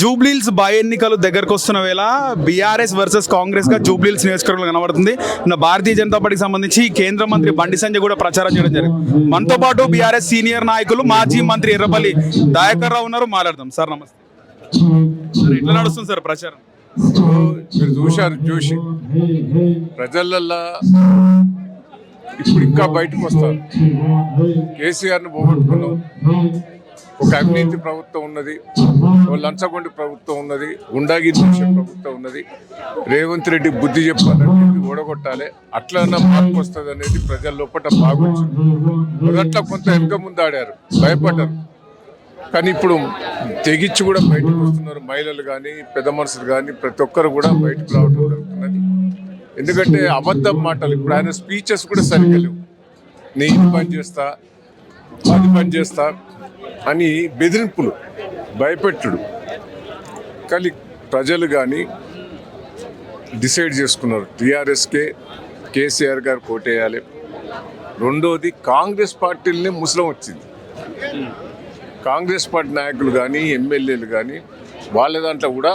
Jubilee Hills by ఎన్నికలు దగ్గరకు వస్తున్న వేళ బీఆర్ఎస్ వర్సెస్ కాంగ్రెస్గా జూబ్లీల్స్ నియోజకవర్గంలో కనబడుతుంది. భారతీయ జనతా పార్టీకి సంబంధించి కేంద్ర మంత్రి బండి సంజయ్ కూడా ప్రచారం చేయడం జరిగింది. మనతో పాటు బీఆర్ఎస్ సీనియర్ నాయకులు మాజీ మంత్రి ఎర్రపల్లి దయాకర్ రావు ఉన్నారు. మాట్లాడదాం. సార్ నమస్తే. సార్ ఎట్లా నడుస్తుంది సార్ ప్రచారం? మీరు చూశారు చూసి. ప్రజలల్లా ఇప్పుడు ఇంకా బయటకు వస్తారు. కేసీఆర్ని పోగొట్టుకున్నాం. ఒక అవినీతి ప్రభుత్వం ఉన్నది లంచగొండి ప్రభుత్వం ఉన్నది గుండాగిరి చేసే ప్రభుత్వం ఉన్నది. రేవంత్ రెడ్డి బుద్ధి చెప్పాలంటే ఓడగొట్టాలి. అట్లన్నా మార్పు వస్తుంది అనేది ప్రజల లోపల బాగొచ్చింది మొదట్లో కొంత వెనుక ముందు ఆడారు భయపడ్డారు. కానీ ఇప్పుడు తెగించి కూడా బయటకు వస్తున్నారు మహిళలు కానీ పెద్ద మనుషులు కానీ ప్రతి ఒక్కరు కూడా బయటకు రావడం జరుగుతున్నది. ఎందుకంటే అబద్ధం మాటలు ఇప్పుడు ఆయన స్పీచెస్ కూడా సరిగ్గా లేవు. నేను పని చేస్తా అది పని చేస్తా అని బెదిరింపులు భయపెట్టుడు. కానీ ప్రజలు కానీ డిసైడ్ చేసుకున్నారు. టీఆర్ఎస్కే కేసీఆర్ గారు కోటేయాలి. రెండోది కాంగ్రెస్ పార్టీలనే ముసలం వచ్చింది. కాంగ్రెస్ పార్టీ నాయకులు కానీ ఎమ్మెల్యేలు కానీ వాళ్ళ దాంట్లో కూడా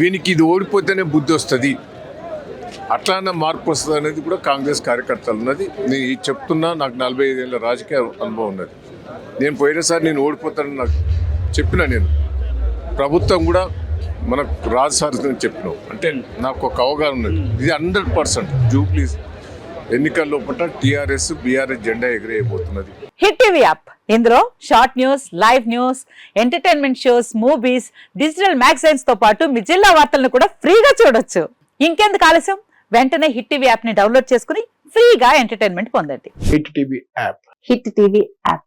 వీనికి ఇది ఓడిపోతేనే బుద్ధి వస్తుంది. అట్లానే మార్పు వస్తుంది అనేది కూడా కాంగ్రెస్ కార్యకర్తలు ఉన్నది. నేను చెప్తున్నా నాకు నలభై ఐదేళ్ళ రాజకీయ అనుభవం ఉన్నది. నేను పోయినసారి నేను ఓడిపోతానని నాకు చెప్పిన నేను. ప్రభుత్వం కూడా మనకు రాజు సార్ చెప్పినావు. అంటే నాకు ఒక అవగాహన ఉన్నది. ఇది హండ్రెడ్ పర్సెంట్ జూబ్లీస్ ఎన్నికల లోపల టీఆర్ఎస్ బీఆర్ఎస్ జెండా ఎగిరేయబోతున్నది. Hit TV app. ఇందులో short news live news entertainment shows movies digital మ్యాగజైన్స్తో పాటు మీ జిల్లా వార్తలను కూడా ఫ్రీగా చూడొచ్చు. ఇంకెందుకు ఆలస్యం? వెంటనే హిట్ టీవీ యాప్ని డౌన్లోడ్ చేసుకుని ఫ్రీగా ఎంటర్టైన్మెంట్ పొందండి. Hit TV app. Hit TV app.